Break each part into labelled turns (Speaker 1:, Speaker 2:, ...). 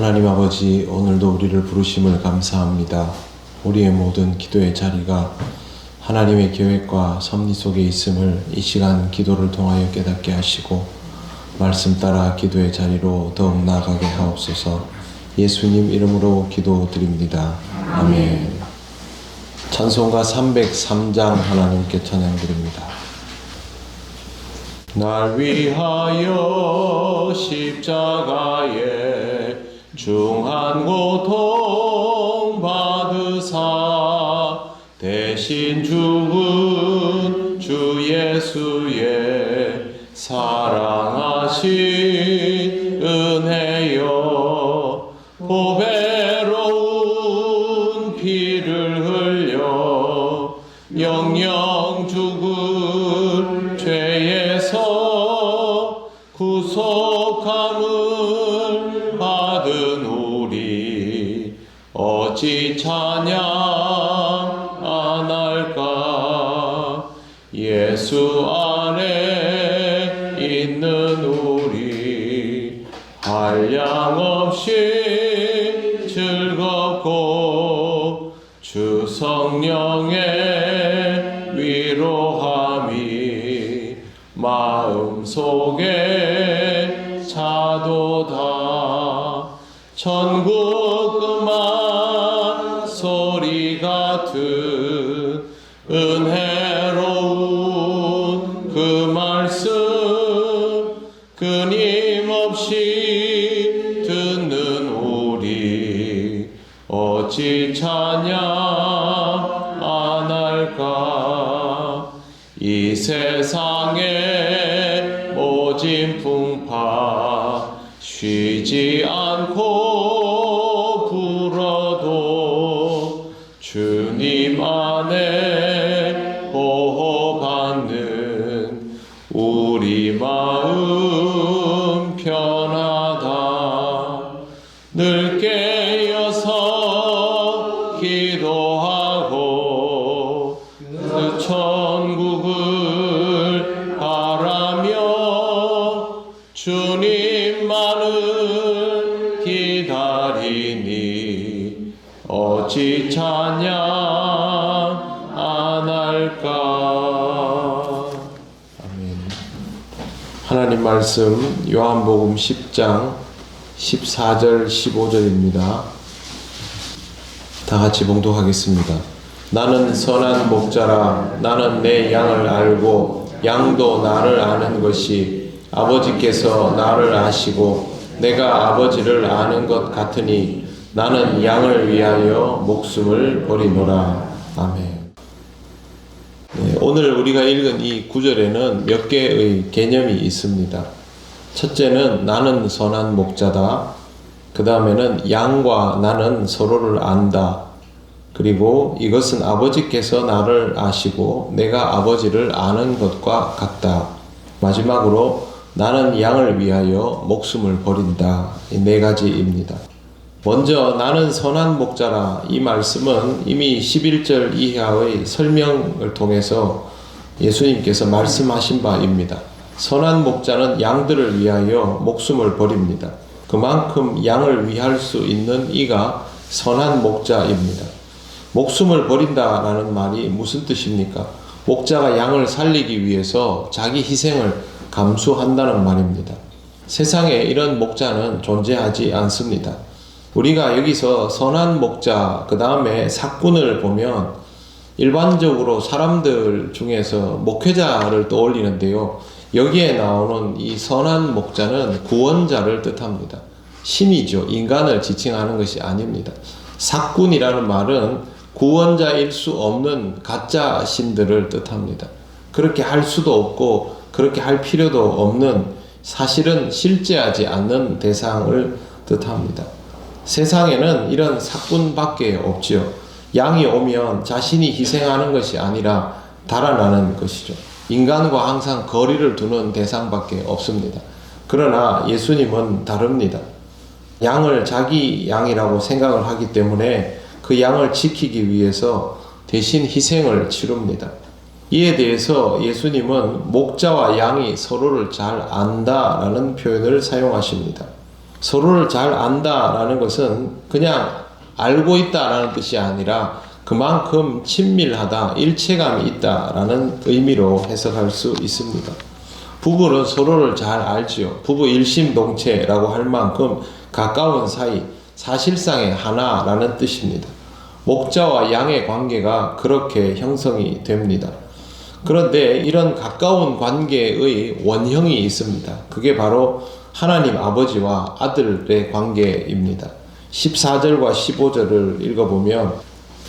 Speaker 1: 하나님 아버지 오늘도 우리를 부르심을 감사합니다. 우리의 모든 기도의 자리가 하나님의 계획과 섭리 속에 있음을 이 시간 기도를 통하여 깨닫게 하시고 말씀 따라 기도의 자리로 더욱 나아가게 하옵소서 예수님 이름으로 기도드립니다. 아멘. 찬송가 303장 하나님께 찬양드립니다. 날 위하여 십자가에 중한 고통 받으사 대신 죽은 주 예수의 사랑하신 어찌 찬양 안 할까? 예수 안에 있는 우리 한량 없이 즐겁고 주 성령의 위로함이 마음 속에 차도다. 천국 은혜로운 그 말씀 끊임없이 듣는 우리 어찌 찬양 안 할까? 이 세상에 모진 풍파 쉬지 않 기다리니 어찌 찬양 안 할까 아멘 하나님 말씀 요한복음 10장 14절 15절입니다. 다 같이 봉독하겠습니다. 나는 선한 목자라 나는 내 양을 알고 양도 나를 아는 것이 아버지께서 나를 아시고 내가 아버지를 아는 것 같으니 나는 양을 위하여 목숨을 버리노라. 아멘. 네, 오늘 우리가 읽은 이 구절에는 몇 개의 개념이 있습니다. 첫째는 나는 선한 목자다. 그 다음에는 양과 나는 서로를 안다. 그리고 이것은 아버지께서 나를 아시고 내가 아버지를 아는 것과 같다. 마지막으로 나는 양을 위하여 목숨을 버린다. 이 네 가지입니다. 먼저 나는 선한 목자라 이 말씀은 이미 11절 이하의 설명을 통해서 예수님께서 말씀하신 바입니다. 선한 목자는 양들을 위하여 목숨을 버립니다. 그만큼 양을 위할 수 있는 이가 선한 목자입니다. 목숨을 버린다라는 말이 무슨 뜻입니까? 목자가 양을 살리기 위해서 자기 희생을 감수한다는 말입니다. 세상에 이런 목자는 존재하지 않습니다. 우리가 여기서 선한 목자, 그 다음에 사꾼을 보면 일반적으로 사람들 중에서 목회자를 떠올리는데요. 여기에 나오는 이 선한 목자는 구원자를 뜻합니다. 신이죠. 인간을 지칭하는 것이 아닙니다. 사꾼이라는 말은 구원자일 수 없는 가짜 신들을 뜻합니다. 그렇게 할 수도 없고 그렇게 할 필요도 없는 사실은 실제하지 않는 대상을 뜻합니다. 세상에는 이런 사꾼밖에 없지요. 양이 오면 자신이 희생하는 것이 아니라 달아나는 것이죠. 인간과 항상 거리를 두는 대상밖에 없습니다. 그러나 예수님은 다릅니다. 양을 자기 양이라고 생각을 하기 때문에 그 양을 지키기 위해서 대신 희생을 치릅니다. 이에 대해서 예수님은 목자와 양이 서로를 잘 안다라는 표현을 사용하십니다. 서로를 잘 안다라는 것은 그냥 알고 있다라는 뜻이 아니라 그만큼 친밀하다, 일체감이 있다라는 의미로 해석할 수 있습니다. 부부는 서로를 잘 알지요. 부부 일심동체라고 할 만큼 가까운 사이, 사실상의 하나라는 뜻입니다. 목자와 양의 관계가 그렇게 형성이 됩니다. 그런데 이런 가까운 관계의 원형이 있습니다. 그게 바로 하나님 아버지와 아들의 관계입니다. 14절과 15절을 읽어보면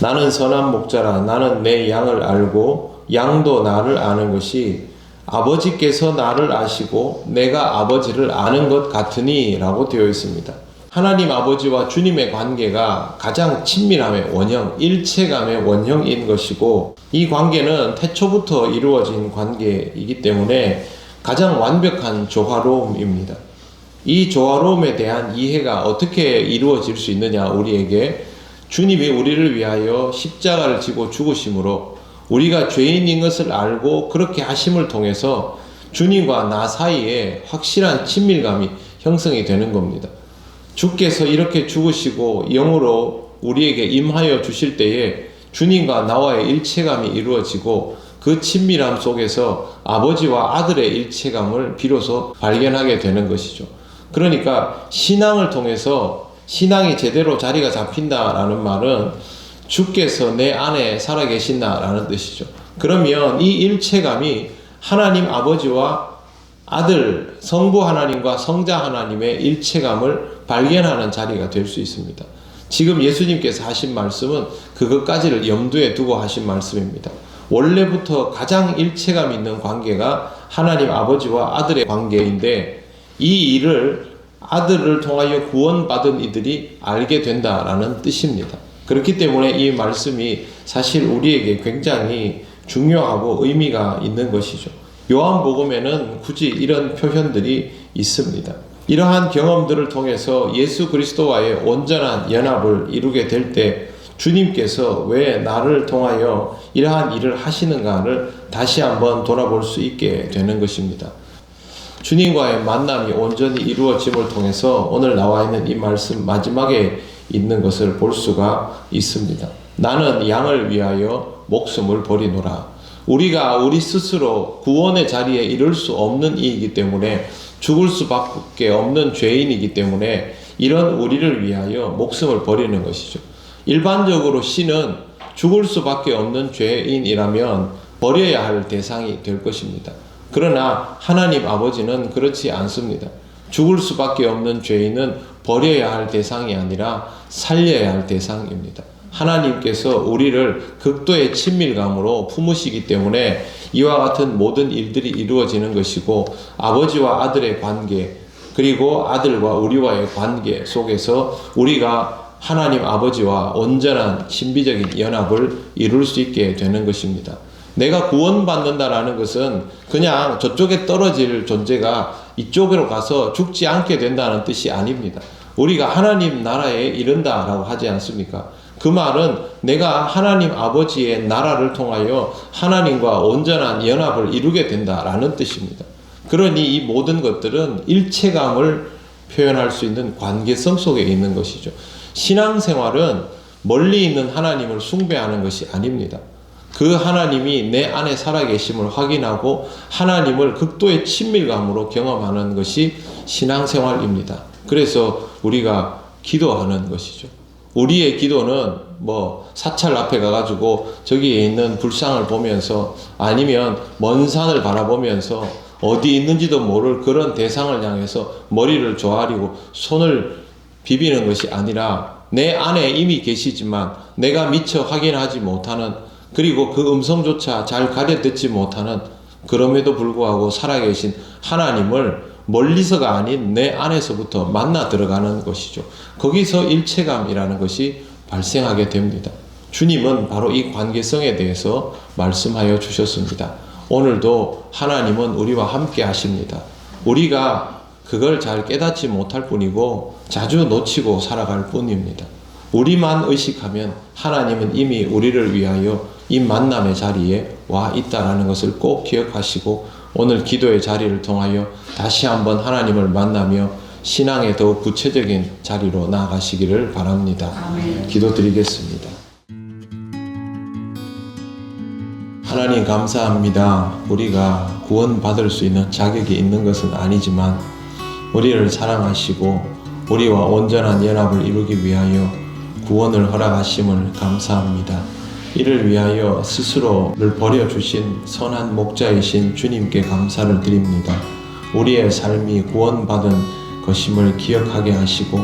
Speaker 1: 나는 선한 목자라 나는 내 양을 알고 양도 나를 아는 것이 아버지께서 나를 아시고 내가 아버지를 아는 것 같으니 라고 되어 있습니다. 하나님 아버지와 주님의 관계가 가장 친밀함의 원형, 일체감의 원형인 것이고 이 관계는 태초부터 이루어진 관계이기 때문에 가장 완벽한 조화로움입니다. 이 조화로움에 대한 이해가 어떻게 이루어질 수 있느냐 우리에게 주님이 우리를 위하여 십자가를 지고 죽으심으로 우리가 죄인인 것을 알고 그렇게 하심을 통해서 주님과 나 사이에 확실한 친밀감이 형성이 되는 겁니다. 주께서 이렇게 죽으시고 영으로 우리에게 임하여 주실 때에 주님과 나와의 일체감이 이루어지고 그 친밀함 속에서 아버지와 아들의 일체감을 비로소 발견하게 되는 것이죠. 그러니까 신앙을 통해서 신앙이 제대로 자리가 잡힌다라는 말은 주께서 내 안에 살아계신다라는 뜻이죠. 그러면 이 일체감이 하나님 아버지와 아들, 성부 하나님과 성자 하나님의 일체감을 발견하는 자리가 될 수 있습니다. 지금 예수님께서 하신 말씀은 그것까지를 염두에 두고 하신 말씀입니다. 원래부터 가장 일체감 있는 관계가 하나님 아버지와 아들의 관계인데 이 일을 아들을 통하여 구원받은 이들이 알게 된다라는 뜻입니다. 그렇기 때문에 이 말씀이 사실 우리에게 굉장히 중요하고 의미가 있는 것이죠. 요한복음에는 굳이 이런 표현들이 있습니다. 이러한 경험들을 통해서 예수 그리스도와의 온전한 연합을 이루게 될 때 주님께서 왜 나를 통하여 이러한 일을 하시는가를 다시 한번 돌아볼 수 있게 되는 것입니다. 주님과의 만남이 온전히 이루어짐을 통해서 오늘 나와 있는 이 말씀 마지막에 있는 것을 볼 수가 있습니다. 나는 양을 위하여 목숨을 버리노라. 우리가 우리 스스로 구원의 자리에 이를 수 없는 이이기 때문에 죽을 수밖에 없는 죄인이기 때문에 이런 우리를 위하여 목숨을 버리는 것이죠. 일반적으로 신은 죽을 수밖에 없는 죄인이라면 버려야 할 대상이 될 것입니다. 그러나 하나님 아버지는 그렇지 않습니다. 죽을 수밖에 없는 죄인은 버려야 할 대상이 아니라 살려야 할 대상입니다. 하나님께서 우리를 극도의 친밀감으로 품으시기 때문에 이와 같은 모든 일들이 이루어지는 것이고 아버지와 아들의 관계 그리고 아들과 우리와의 관계 속에서 우리가 하나님 아버지와 온전한 신비적인 연합을 이룰 수 있게 되는 것입니다. 내가 구원받는다라는 것은 그냥 저쪽에 떨어질 존재가 이쪽으로 가서 죽지 않게 된다는 뜻이 아닙니다. 우리가 하나님 나라에 이른다라고 하지 않습니까? 그 말은 내가 하나님 아버지의 나라를 통하여 하나님과 온전한 연합을 이루게 된다라는 뜻입니다. 그러니 이 모든 것들은 일체감을 표현할 수 있는 관계성 속에 있는 것이죠. 신앙생활은 멀리 있는 하나님을 숭배하는 것이 아닙니다. 그 하나님이 내 안에 살아계심을 확인하고 하나님을 극도의 친밀감으로 경험하는 것이 신앙생활입니다. 그래서 우리가 기도하는 것이죠. 우리의 기도는 뭐 사찰 앞에 가가지고 저기에 있는 불상을 보면서 아니면 먼 산을 바라보면서 어디 있는지도 모를 그런 대상을 향해서 머리를 조아리고 손을 비비는 것이 아니라 내 안에 이미 계시지만 내가 미처 확인하지 못하는 그리고 그 음성조차 잘 가려 듣지 못하는 그럼에도 불구하고 살아계신 하나님을 멀리서가 아닌 내 안에서부터 만나 들어가는 것이죠. 거기서 일체감이라는 것이 발생하게 됩니다. 주님은 바로 이 관계성에 대해서 말씀하여 주셨습니다. 오늘도 하나님은 우리와 함께 하십니다. 우리가 그걸 잘 깨닫지 못할 뿐이고 자주 놓치고 살아갈 뿐입니다. 우리만 의식하면 하나님은 이미 우리를 위하여 이 만남의 자리에 와 있다라는 것을 꼭 기억하시고 오늘 기도의 자리를 통하여 다시 한번 하나님을 만나며 신앙의 더욱 구체적인 자리로 나아가시기를 바랍니다. 기도드리겠습니다. 하나님 감사합니다. 우리가 구원받을 수 있는 자격이 있는 것은 아니지만 우리를 사랑하시고 우리와 온전한 연합을 이루기 위하여 구원을 허락하심을 감사합니다. 이를 위하여 스스로를 버려주신 선한 목자이신 주님께 감사를 드립니다. 우리의 삶이 구원받은 것임을 기억하게 하시고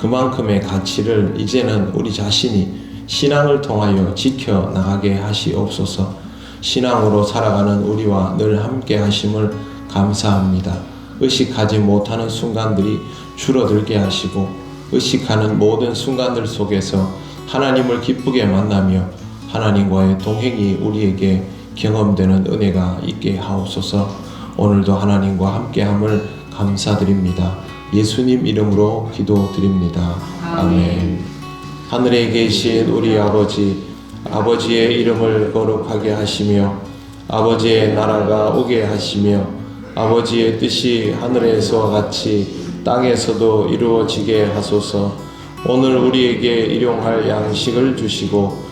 Speaker 1: 그만큼의 가치를 이제는 우리 자신이 신앙을 통하여 지켜 나가게 하시옵소서. 신앙으로 살아가는 우리와 늘 함께 하심을 감사합니다. 의식하지 못하는 순간들이 줄어들게 하시고 의식하는 모든 순간들 속에서 하나님을 기쁘게 만나며 하나님과의 동행이 우리에게 경험되는 은혜가 있게 하옵소서. 오늘도 하나님과 함께함을 감사드립니다. 예수님 이름으로 기도드립니다. 아멘. 하늘에 계신 우리 아버지, 아버지의 이름을 거룩하게 하시며, 아버지의 나라가 오게 하시며, 아버지의 뜻이 하늘에서와 같이 땅에서도 이루어지게 하소서. 오늘 우리에게 일용할 양식을 주시고,